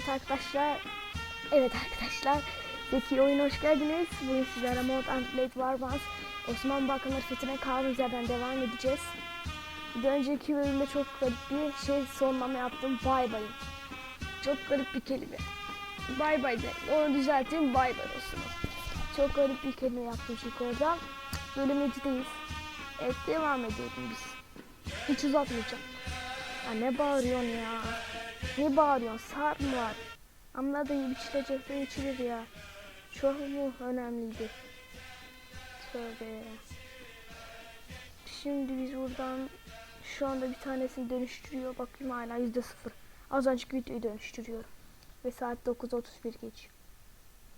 Evet arkadaşlar. Evet arkadaşlar. Zeki oyuna hoş geldiniz. Bugün sizlere Mod and Blade Warbans Osman Balkanları Fethine kaldığımız yerden devam edeceğiz. Bir önceki bölümde çok garip bir şey sonlama yaptım. Bay bay. Çok garip bir kelime. Bay bay de. Onu düzelteyim. Bay bay olsun. Çok garip bir kelime yaptım çünkü orada. Bölüm 7'deyiz. Evet devam ediyoruz biz. Hiç uzatmayacağım. Ya ne bağırıyorsun ya? Ne bağırıyorsun? Sar mı var? Anladın içilecekse içilir ya. Çok mu önemliydi? Tövbe. Şimdi biz buradan şu anda bir tanesini dönüştürüyor. Bakayım hala yüzde sıfır. Az önceki videoyu dönüştürüyorum. Ve saat 9.31 geçiyor.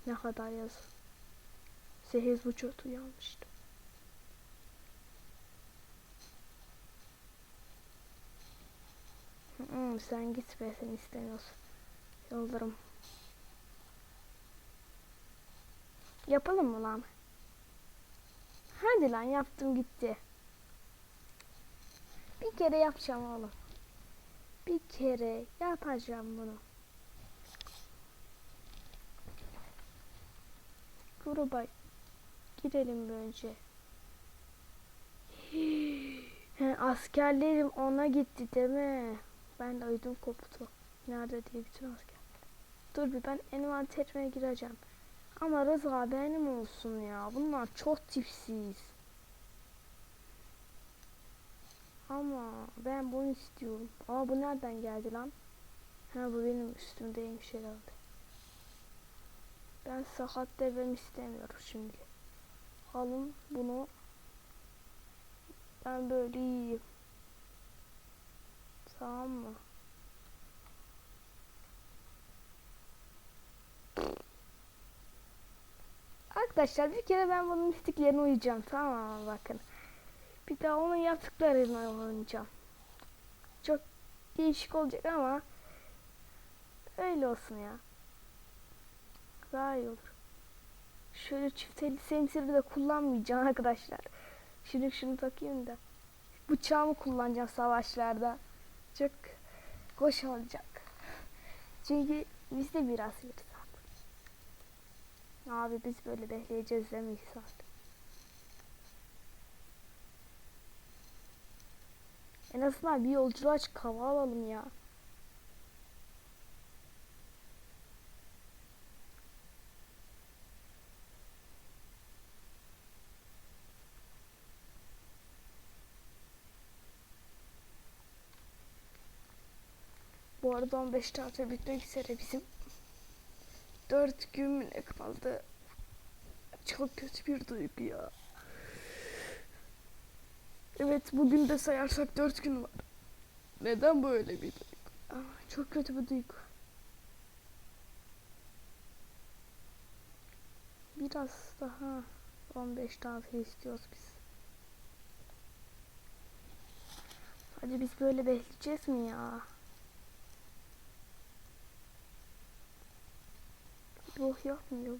Ne kadar yaz. 8.30 uyanmıştım. Hmm, sen git be sen istemiyorsun. Yollarım. Yapalım mı lan? Hadi lan yaptım gitti. Bir kere yapacağım oğlum. Bir kere yapacağım bunu. Gruba girelim önce. Askerlerim ona gitti değil mi? Ben de ödüm koptu. Nerede diye bütün asker. Dur bir ben envanterime gireceğim. Ama Rıza benim olsun ya. Bunlar çok tipsiz. Ama ben bunu istiyorum. Aa bu nereden geldi lan? Ha bu benim üstümdeymiş herhalde. Ben sakat devem istemiyorum şimdi. Alın bunu. Ben böyle iyiyim. Tamam mı? Arkadaşlar bir kere ben bunun istiklerine uyacağım tamam mı bakın. Bir daha onun yaptıklarına oynayacağım. Çok değişik olacak ama öyle olsun ya. Daha iyi olur. Şöyle çifteli semsiri de kullanmayacağım arkadaşlar. Şimdi şunu takayım da. Bıçağımı kullanacağım savaşlarda. Çok hoş olacak. Çünkü biz de biraz artık. Abi biz böyle bekleyeceğiz demeyiz artık. En azından bir yolculuğa çık hava alalım ya. Bu arada 15 tatil bitmek üzere bizim 4 gün kaldı? Çok kötü bir duygu ya. Evet bugün de sayarsak 4 gün var. Neden böyle bir duygu? Aa, çok kötü bir duygu. Biraz daha 15 tatil istiyoruz biz. Hadi biz böyle bekleyeceğiz mi ya? Ruh yapmıyor.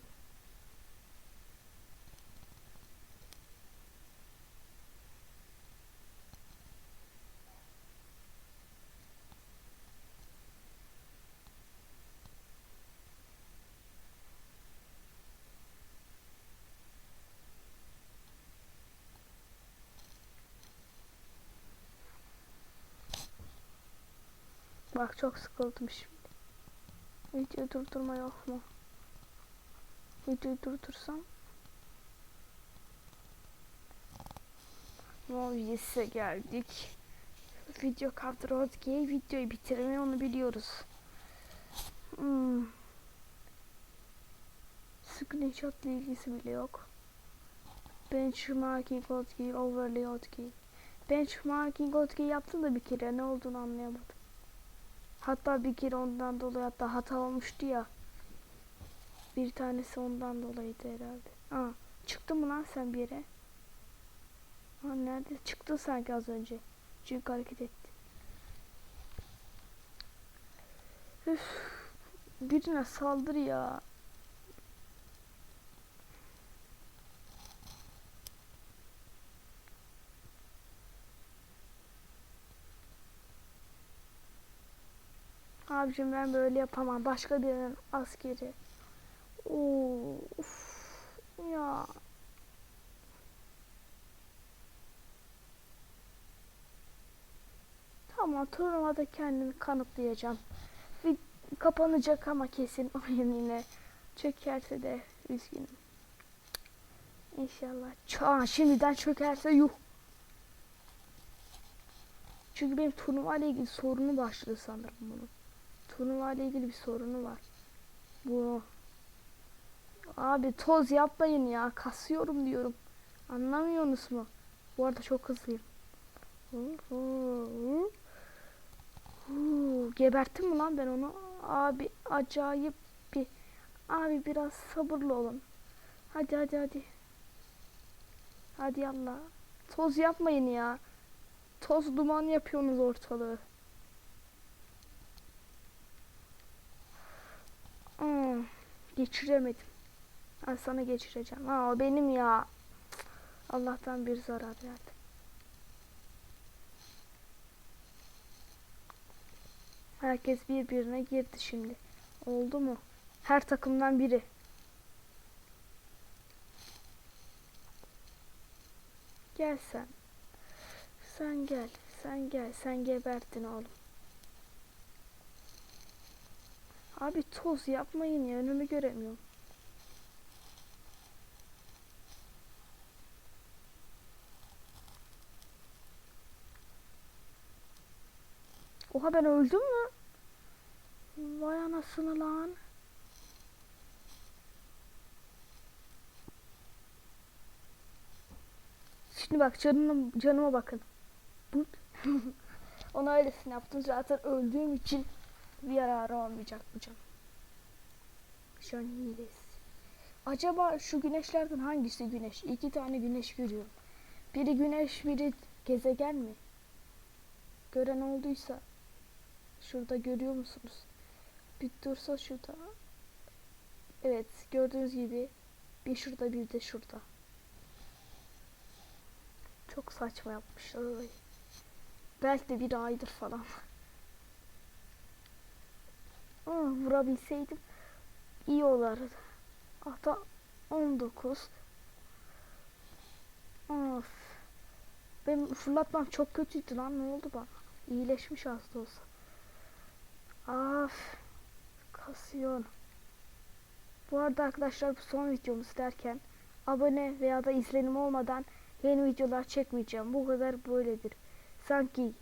Bak çok sıkıldım şimdi. Video durdurma yok mu? Videoyu durdursam. Movies'e geldik. Video kadro diye videoyu bitirmeyi onu biliyoruz. Hmm. Screenshot ilgisi bile yok. Benchmarking hotkey, overlay hotkey. Benchmarking hotkey yaptım da bir kere ne olduğunu anlayamadım. Hatta bir kere ondan dolayı hatta hata olmuştu ya. Bir tanesi ondan dolayıydı herhalde. Aa, çıktın mı lan sen bir yere? Aa, nerede? Çıktın sanki az önce. Çünkü hareket etti. Üf, birine saldır ya. abicim ben böyle yapamam. Başka birinin askeri. Oo, uf, ya. Tamam turnuvada kendimi kanıtlayacağım. Bir kapanacak ama kesin oyun yine. Çökerse de üzgünüm. İnşallah. Aa, şimdiden çökerse yuh. Çünkü benim turnuva ile ilgili sorunu başladı sanırım bunun. Turnuva ile ilgili bir sorunu var. Bu. Abi toz yapmayın ya. Kasıyorum diyorum. Anlamıyorsunuz mu? Bu arada çok hızlıyım. Geberttim mi lan ben onu? Abi acayip bir Abi biraz sabırlı olun. Hadi hadi hadi. Hadi yallah. Toz yapmayın ya. Toz duman yapıyorsunuz ortalığı. Hmm, geçiremedim. Ben sana geçireceğim. Ha o benim ya. Allah'tan bir zarar verdi. Herkes birbirine girdi şimdi. Oldu mu? Her takımdan biri. Gel sen. Sen gel. Sen gel. Sen gebertin oğlum. Abi toz yapmayın ya. Önümü göremiyorum. Oha ben öldüm mü? Vay anasını lan. Şimdi bak canıma, canıma bakın. Bu. Ona öylesine yaptım zaten öldüğüm için bir yararı olmayacak bu can. Can hilesi. Acaba şu güneşlerden hangisi güneş? İki tane güneş görüyorum. Biri güneş, biri gezegen mi? Gören olduysa şurada görüyor musunuz? Bir dursa şurada. Evet, gördüğünüz gibi bir şurada bir de şurada. Çok saçma yapmışlar orayı. Belki de bir aydır falan. Ama vurabilseydim iyi olurdu. Hatta 19. Of. Benim fırlatmam çok kötüydü lan ne oldu bana? İyileşmiş da olsa. Af. Kasıyor. Bu arada arkadaşlar bu son videomuz derken abone veya da izlenim olmadan yeni videolar çekmeyeceğim. Bu kadar böyledir. Sanki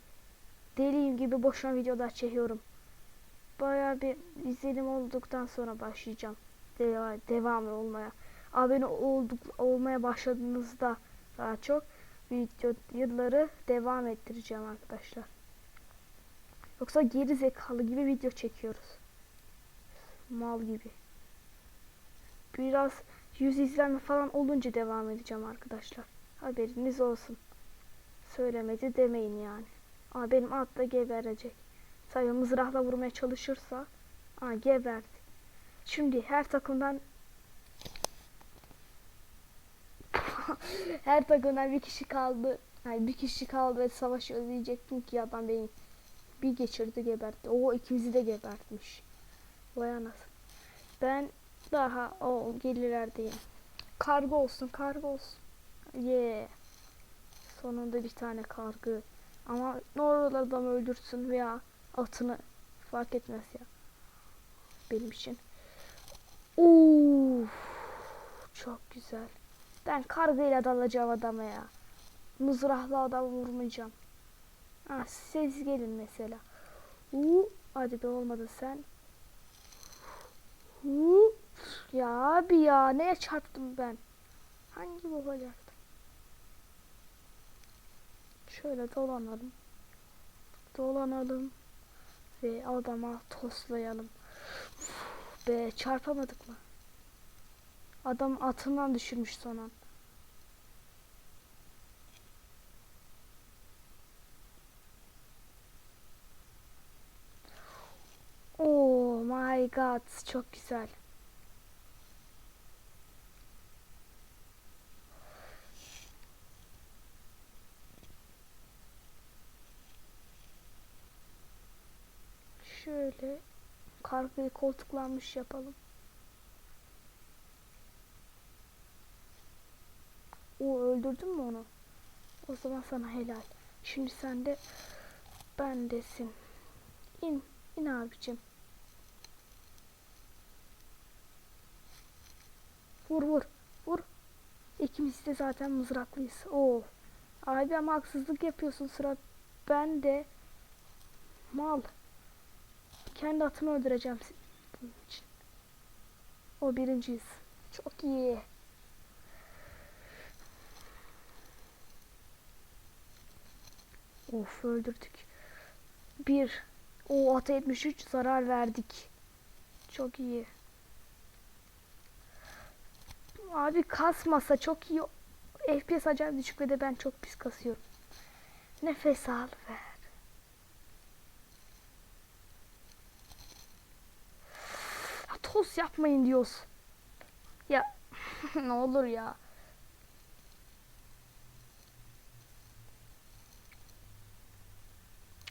deliyim gibi boşuna videolar çekiyorum. Bayağı bir izlenim olduktan sonra başlayacağım. Deva devam olmaya. Abone olduk olmaya başladığınızda daha çok video yılları devam ettireceğim arkadaşlar. Yoksa geri zekalı gibi video çekiyoruz. Mal gibi. Biraz yüz izlenme falan olunca devam edeceğim arkadaşlar. Haberiniz olsun. Söylemedi demeyin yani. Aa, benim at da geberecek. Sayı mızrakla vurmaya çalışırsa aa, geberdi. Şimdi her takımdan her takımdan bir kişi kaldı. Yani bir kişi kaldı ve savaşıyor diyecektim ki adam beni bir geçirdi gebertti. O ikimizi de gebertmiş. Vay anasını. Ben daha o gelirlerdeyim. Kargo olsun kargo olsun. Yeah. Sonunda bir tane kargı. Ama ne olur adam öldürsün veya atını fark etmez ya. Benim için. Uf, çok güzel. Ben kargıyla dalacağım adama ya. Mızrahlı adam vurmayacağım. Ha, siz gelin mesela. Uu, hadi be olmadı sen. Uu, ya abi ya neye çarptım ben? Hangi olacaktı? Şöyle dolanalım. Dolanalım. Ve adama toslayalım. Uf, be çarpamadık mı? Adam atından düşürmüş son an. Oh my god çok güzel. Şöyle kargayı koltuklanmış yapalım. O öldürdün mü onu? O zaman sana helal. Şimdi sen de bendesin. İn, in abicim. Vur vur, vur. İkimiz de zaten mızraklıyız. Oo. Abi ama haksızlık yapıyorsun sıra ben de mal. Kendi atımı öldüreceğim bunun için. O birinciyiz. Çok iyi. Of öldürdük. Bir. O ata 73 zarar verdik. Çok iyi. Abi kasmasa çok iyi. FPS acayip düşük ve de ben çok pis kasıyorum. Nefes al ver. Ya, toz yapmayın diyoruz. Ya ne olur ya.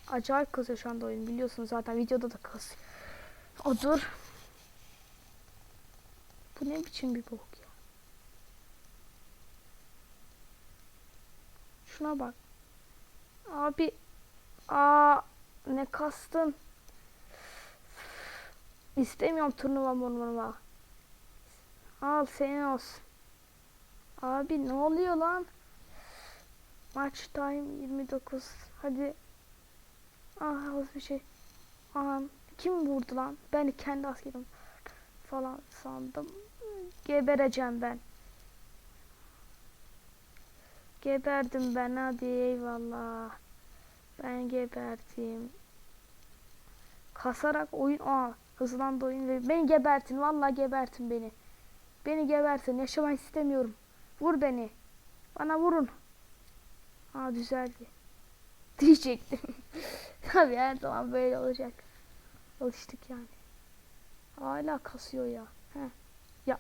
Acayip kasıyor şu anda oyun biliyorsunuz zaten videoda da kasıyor. O dur. Bu ne biçim bir bok Şuna bak. Abi. Aa ne kastın? İstemiyorum turnuva turnuva. Al senin olsun. Abi ne oluyor lan? Maç time 29. Hadi. Ah az bir şey. Aman kim vurdu lan? Ben kendi askerim falan sandım. Gebereceğim ben. Geberdim ben hadi eyvallah. Ben geberdim. Kasarak oyun aa hızlandı oyun ve beni gebertin vallahi gebertin beni. Beni gebertin yaşamak istemiyorum. Vur beni. Bana vurun. Aa düzeldi. Diyecektim. Tabii her zaman böyle olacak. Alıştık yani. Hala kasıyor ya. Heh. Ya.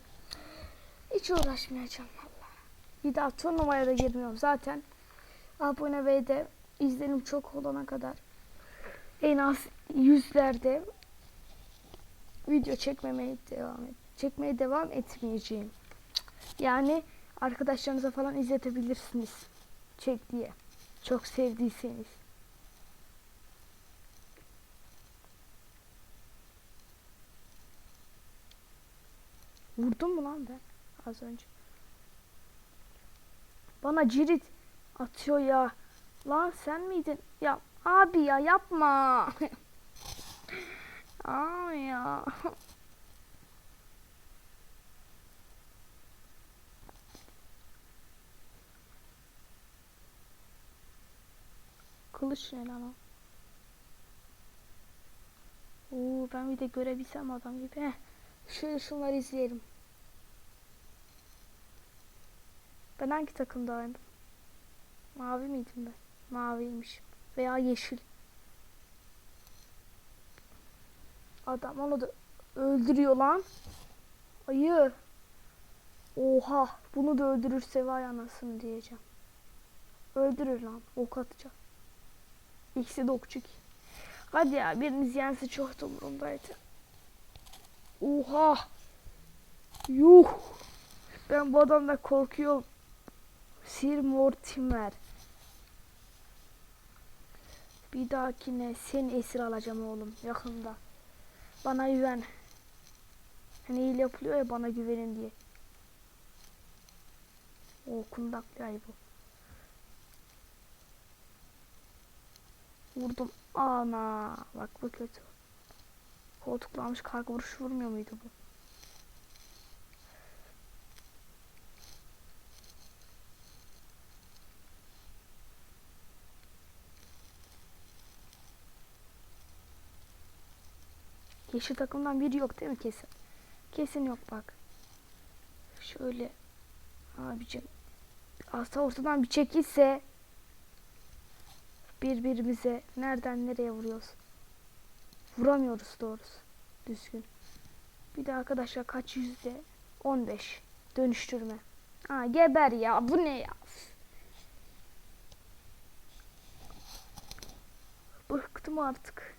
Hiç uğraşmayacağım. Bir daha turnuvaya da girmiyorum. Zaten abone ve de izlenim çok olana kadar en az yüzlerde video çekmemeye devam et. Çekmeye devam etmeyeceğim. Yani arkadaşlarınıza falan izletebilirsiniz. Çek diye. Çok sevdiyseniz. Vurdum mu lan ben az önce? Bana cirit atıyor ya. Lan sen miydin? Ya abi ya yapma. Aa ya. Kılıç ne lan o? Oo, ben bir de görebilsem adam gibi. Heh. Şöyle şunları izleyelim. Ben hangi takımdaydım? Mavi miydim ben? Maviymişim. Veya yeşil. Adam onu da öldürüyor lan. Ayı. Oha. Bunu da öldürürse vay anasını diyeceğim. Öldürür lan. Ok atacak. İkisi de okçu ki. Hadi ya biriniz yense çok da umurumdaydı. Oha. Yuh. Ben bu adamdan korkuyorum. Sir Mortimer. Bir dahakine seni esir alacağım oğlum yakında. Bana güven. Hani iyi yapılıyor ya bana güvenin diye. O kundaklı ay bu. Vurdum. Ana. Bak bu kötü. Koltuklanmış karga vuruş vurmuyor muydu bu? Yeşil takımdan biri yok değil mi kesin? Kesin yok bak. Şöyle abicim Asa ortadan bir çekilse birbirimize nereden nereye vuruyoruz? Vuramıyoruz doğrusu. Düzgün. Bir de arkadaşlar kaç yüzde? 15. Dönüştürme. Ha geber ya. Bu ne ya? Bıktım artık.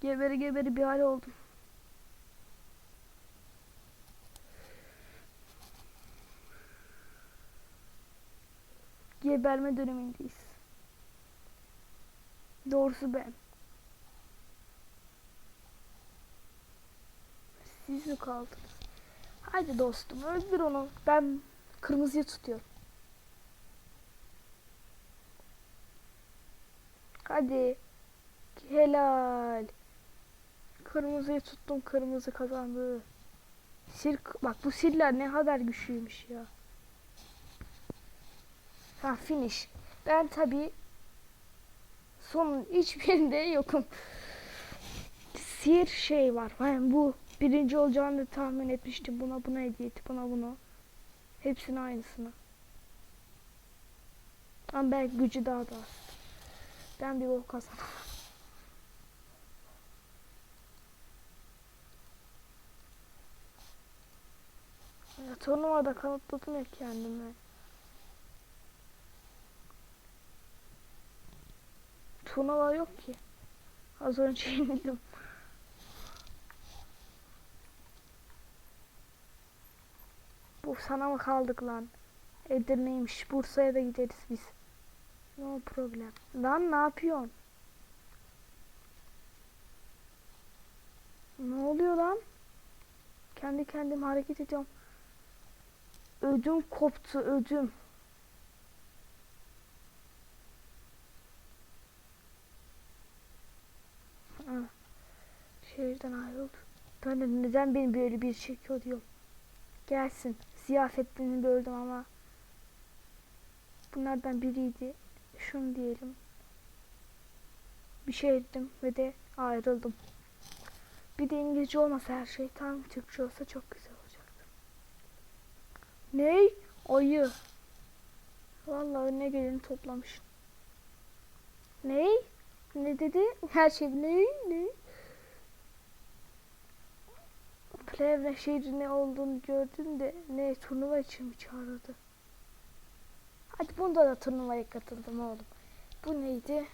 Geberi geberi bir hale oldum. Geberme dönemindeyiz. Doğrusu ben. Siz mi kaldınız? Haydi dostum öldür onu. Ben kırmızıyı tutuyorum. Hadi. Helal. Kırmızıyı tuttum. Kırmızı kazandı. Sirk bak bu siller ne kadar güçlüymüş ya. Ha finish. Ben tabi son hiçbirinde yokum. Sihir şey var. Yani bu birinci olacağını tahmin etmiştim. Buna buna hediye etti. Buna bunu. Hepsini aynısını. Ama belki gücü daha da az. Ben bir gol kazanamam. Ya turnuvada kanıtladım ya kendimi. Turnuva yok ki. Az önce yenildim. Bu sana mı kaldık lan? Edirne'ymiş. Bursa'ya da gideriz biz. No problem. Lan ne yapıyorsun? Ne oluyor lan? Kendi kendime hareket ediyorum. Ödüm koptu ödüm. Şehirden ayrıldı. Ben de neden beni böyle bir çekiyor diyorum. Gelsin. Ziyafettin'i böldüm ama. Bunlardan biriydi. Şunu diyelim. Bir şey ettim ve de ayrıldım. Bir de İngilizce olmasa her şey tam Türkçe olsa çok güzel. Ney? Ayı. Vallahi önüne geleni toplamış. Ney? Ne dedi? Her şey ney? Ne? Plevne şehri ne olduğunu gördüm de ne turnuva için mi çağırdı? Hadi bunda da turnuvaya katıldım oğlum. Bu neydi?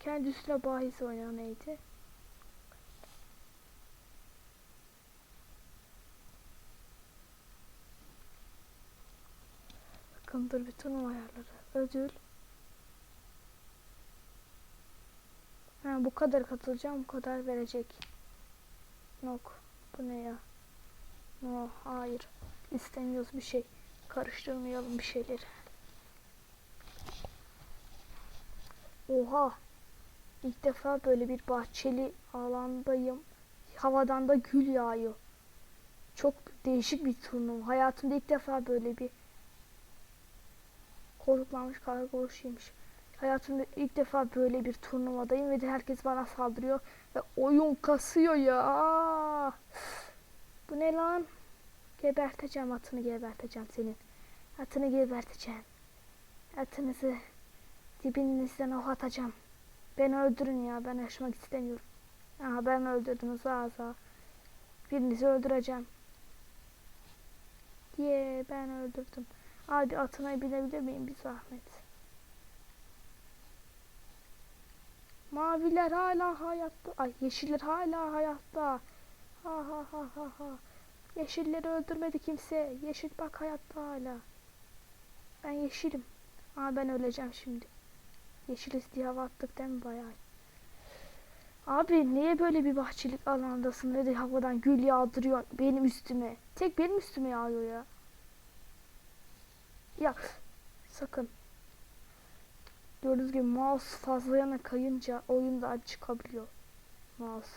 Kendi üstüne bahis oynayan neydi? Bakın dur bir turnuva ayarları. Ödül. Ha, bu kadar katılacağım bu kadar verecek. Yok. Bu ne ya? No, hayır. İstemiyoruz bir şey. Karıştırmayalım bir şeyleri. Oha. İlk defa böyle bir bahçeli alandayım. Havadan da gül yağıyor. Çok değişik bir turnuva. Hayatımda ilk defa böyle bir korklanmış karga yemiş. Hayatımda ilk defa böyle bir turnuvadayım ve de herkes bana saldırıyor ve oyun kasıyor ya. Bu ne lan? Geberteceğim atını geberteceğim senin. Atını geberteceğim. Atınızı dibinizden oh atacağım. Beni öldürün ya ben yaşamak istemiyorum. Aha ben öldürdünüz ağza. Birinizi öldüreceğim. Ye ben öldürdüm. Abi atına binebilir miyim bir zahmet? Maviler hala hayatta. Ay yeşiller hala hayatta. Ha ha ha ha ha. Yeşilleri öldürmedi kimse. Yeşil bak hayatta hala. Ben yeşilim. Aa ben öleceğim şimdi. Yeşiliz diye hava attık değil mi bayağı? Abi niye böyle bir bahçelik alandasın ve de havadan gül yağdırıyor benim üstüme? Tek benim üstüme yağıyor ya. Ya sakın. Gördüğünüz gibi mouse fazla yana kayınca oyundan çıkabiliyor. Mouse.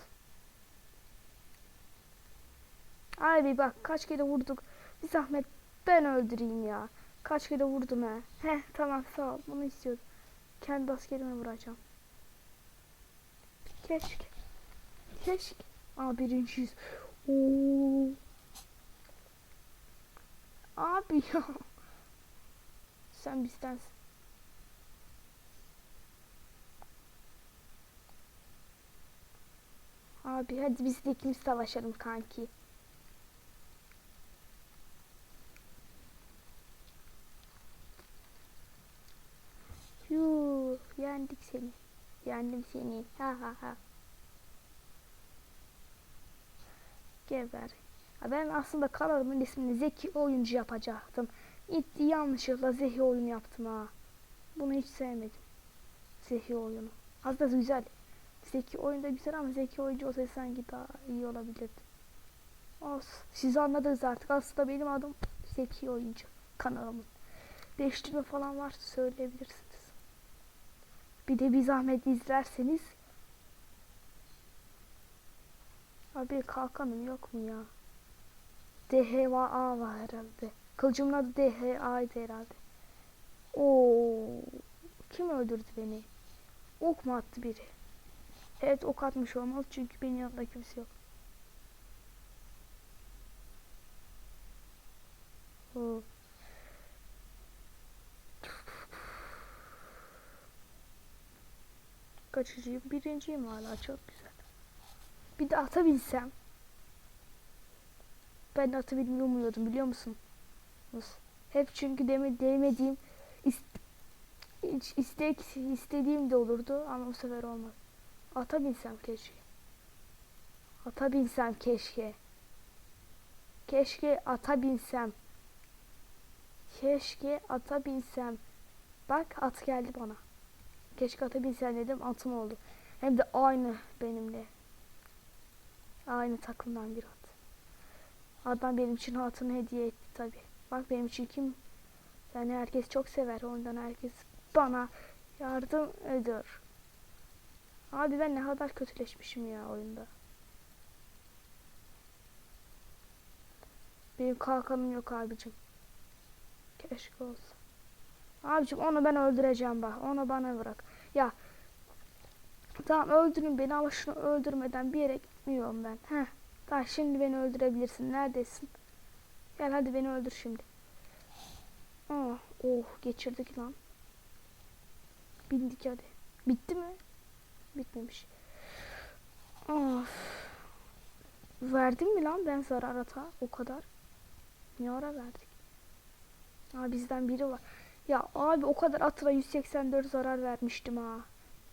Abi bak kaç kere vurduk. Bir zahmet ben öldüreyim ya. Kaç kere vurdum he. He tamam sağ ol. Bunu istiyordum. Kendi askerime vuracağım. Keşke. Keşke. Aa birinciyiz. Oo. Abi ya. Sen bizdensin. Abi hadi biz de ikimiz savaşalım kanki. Yuh, yendik seni. Yendim seni. Ha ha ha. Geber. Ben aslında kanalımın ismini Zeki Oyuncu yapacaktım. Gitti yanlışlıkla zehi oyun yaptım ha. Bunu hiç sevmedim. Zehi oyunu. Aslında güzel. Zeki oyun da güzel ama zeki oyuncu olsa sanki daha iyi olabilirdi. Olsun. Siz anladınız artık. Aslında benim adım Zeki Oyuncu kanalımın. Değiştirme falan varsa söyleyebilirsiniz. Bir de bir zahmet izlerseniz Abi kalkanım yok mu ya? DHA var herhalde. Kılıcımın adı DHA'ydı herhalde. Oo, kim öldürdü beni? Ok mu attı biri? Evet ok atmış olmalı çünkü benim yanımda kimse yok. Oo. Kaçıncıyım? Birinciyim hala çok güzel. Bir de ata binsem. Ben de atı umuyordum biliyor musun? Hep çünkü deme, değmediğim ist, hiç istek istediğim de olurdu ama bu sefer olmadı. Ata binsem keşke. Ata binsem keşke. Keşke ata binsem. Keşke ata binsem. Bak at geldi bana. Keşke ata binsem dedim atım oldu. Hem de aynı benimle. Aynı takımdan bir at. Adam benim için atını hediye etti tabi. Bak benim için kim? Yani herkes çok sever. Ondan herkes bana yardım ediyor. Abi ben ne kadar kötüleşmişim ya oyunda. Benim kalkanım yok abicim. Keşke olsa. Abicim onu ben öldüreceğim bak. Onu bana bırak. Ya Tamam öldürün beni ama şunu öldürmeden bir yere gitmiyorum ben. Heh. Tamam şimdi beni öldürebilirsin. Neredesin? Gel hadi beni öldür şimdi. Oh, oh geçirdik lan. Bindik hadi. Bitti mi? Bitmemiş. Of. Verdim mi lan ben zarar ata o kadar? Ne ara verdik? Ha bizden biri var. Ya abi o kadar atıra 184 zarar vermiştim ha.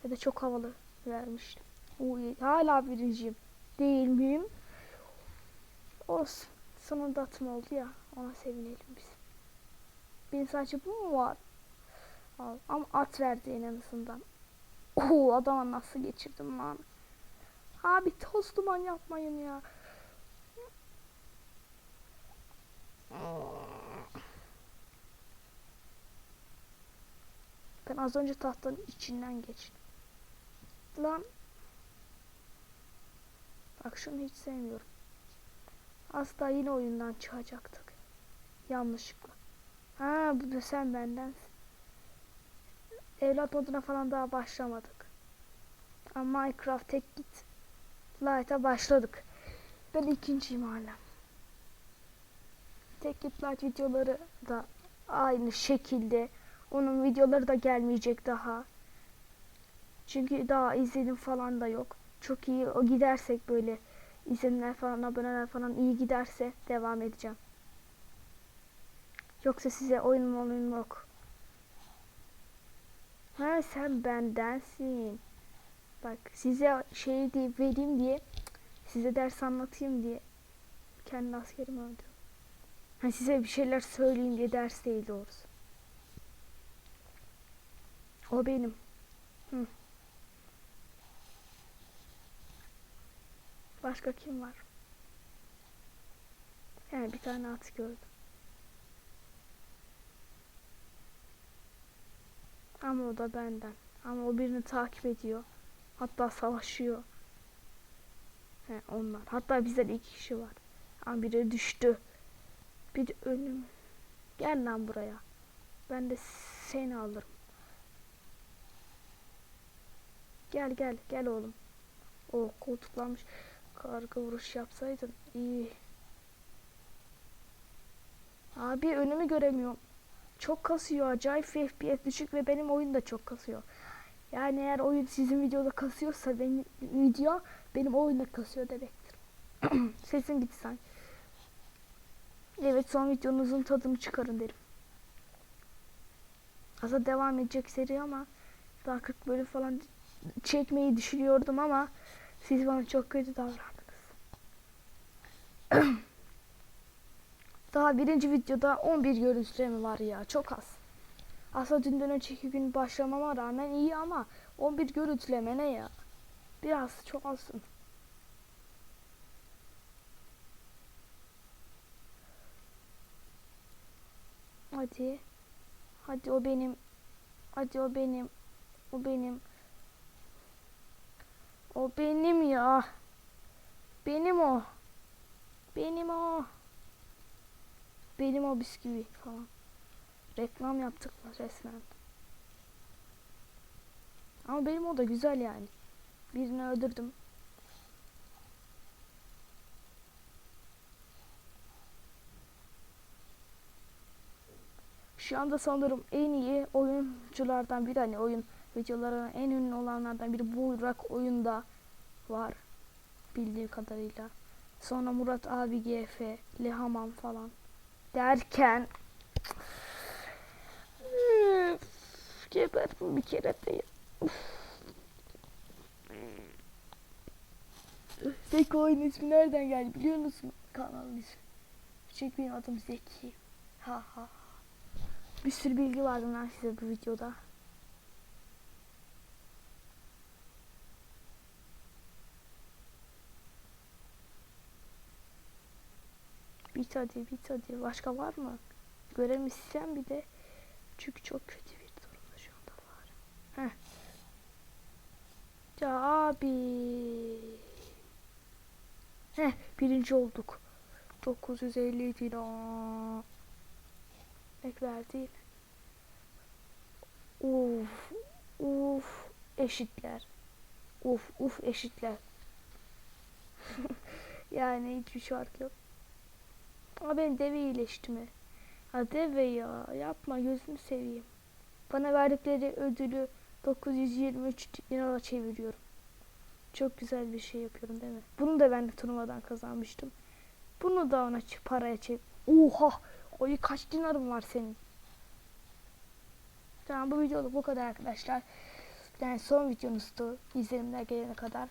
Ya da çok havalı vermiştim. Uy, hala birinciyim. Değil miyim? Olsun. Sonunda atım oldu ya. Ona sevinelim biz. Benim sadece bu mu var? Al. Ama at verdi en azından. Oo adama nasıl geçirdim lan. Abi toz duman yapmayın ya. Ben az önce tahtanın içinden geçtim. Lan. Bak şunu hiç sevmiyorum. Asla yine oyundan çıkacaktık. Yanlışlıkla. Ha bu da sen bendensin. Evlat moduna falan daha başlamadık. Ama Minecraft tek git. Light'a başladık. Ben ikinciyim hala. Tek git light videoları da aynı şekilde. Onun videoları da gelmeyecek daha. Çünkü daha izlenim falan da yok. Çok iyi o gidersek böyle izlenimler falan aboneler falan iyi giderse devam edeceğim. Yoksa size oyun oyun yok. Ha sen bendensin. Bak size şey diye vereyim diye size ders anlatayım diye kendi askerimi öldürdüm. Ha size bir şeyler söyleyeyim diye ders değil doğrusu. O benim. Hı. Başka kim var? Yani bir tane at gördüm. Ama o da benden. Ama o birini takip ediyor. Hatta savaşıyor. He, onlar. Hatta bizden iki kişi var. Ama biri düştü. Bir ölüm. Gel lan buraya. Ben de seni alırım. Gel gel gel oğlum. O koltuklanmış. Karga vuruş yapsaydın iyi. Abi önümü göremiyorum. Çok kasıyor. Acayip FPS düşük ve benim oyun da çok kasıyor. Yani eğer oyun sizin videoda kasıyorsa benim video benim oyunda kasıyor demektir. Sesim gitti sen. Evet son videonuzun tadını çıkarın derim. Aslında devam edecek seri ama daha 40 bölüm falan çekmeyi düşünüyordum ama siz bana çok kötü davrandınız. Daha birinci videoda 11 görüntüleme var ya. Çok az. Aslında dünden önceki gün başlamama rağmen iyi ama 11 görüntüleme ne ya? Biraz çok azsın. Hadi. Hadi o benim. Hadi o benim. O benim. O benim ya. Benim o. Benim o. Benim o bisküvi falan. Reklam yaptık mı resmen. Ama benim o da güzel yani. Birini öldürdüm. Şu anda sanırım en iyi oyunculardan biri hani oyun videolarına en ünlü olanlardan biri Burak oyunda var bildiğim kadarıyla. Sonra Murat abi GF, Lehaman falan derken geberdim bir kere de ya. Zeki oyun ismi nereden geldi biliyor musun? Kanalın ismi. Çünkü benim adım Zeki. Ha ha. Bir sürü bilgi vardı lan size bu videoda. Bit hadi bit hadi. Başka var mı? Göremişsem bir de. Çünkü çok kötü bir durumda şu anda var. Heh. Ya abi. Heh birinci olduk. 950 lira. Ek verdi. Uf. Uf. Eşitler. Uf uf eşitler. yani hiçbir şart yok. Ama benim deve iyileşti mi? Ha deve ya yapma gözünü seveyim. Bana verdikleri ödülü 923 lira çeviriyorum. Çok güzel bir şey yapıyorum değil mi? Bunu da ben de turnuvadan kazanmıştım. Bunu da ona paraya çevir. Oha! Oy kaç dinarım var senin? Tamam bu videoluk bu kadar arkadaşlar. Yani son videomuzdu izlenimler gelene kadar.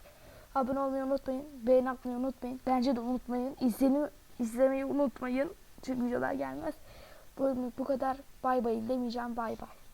Abone olmayı unutmayın. Beğeni atmayı unutmayın. Bence de unutmayın. İzleni, izlemeyi unutmayın. Çünkü videolar gelmez. Bu, bu kadar bay bay demeyeceğim bay bay.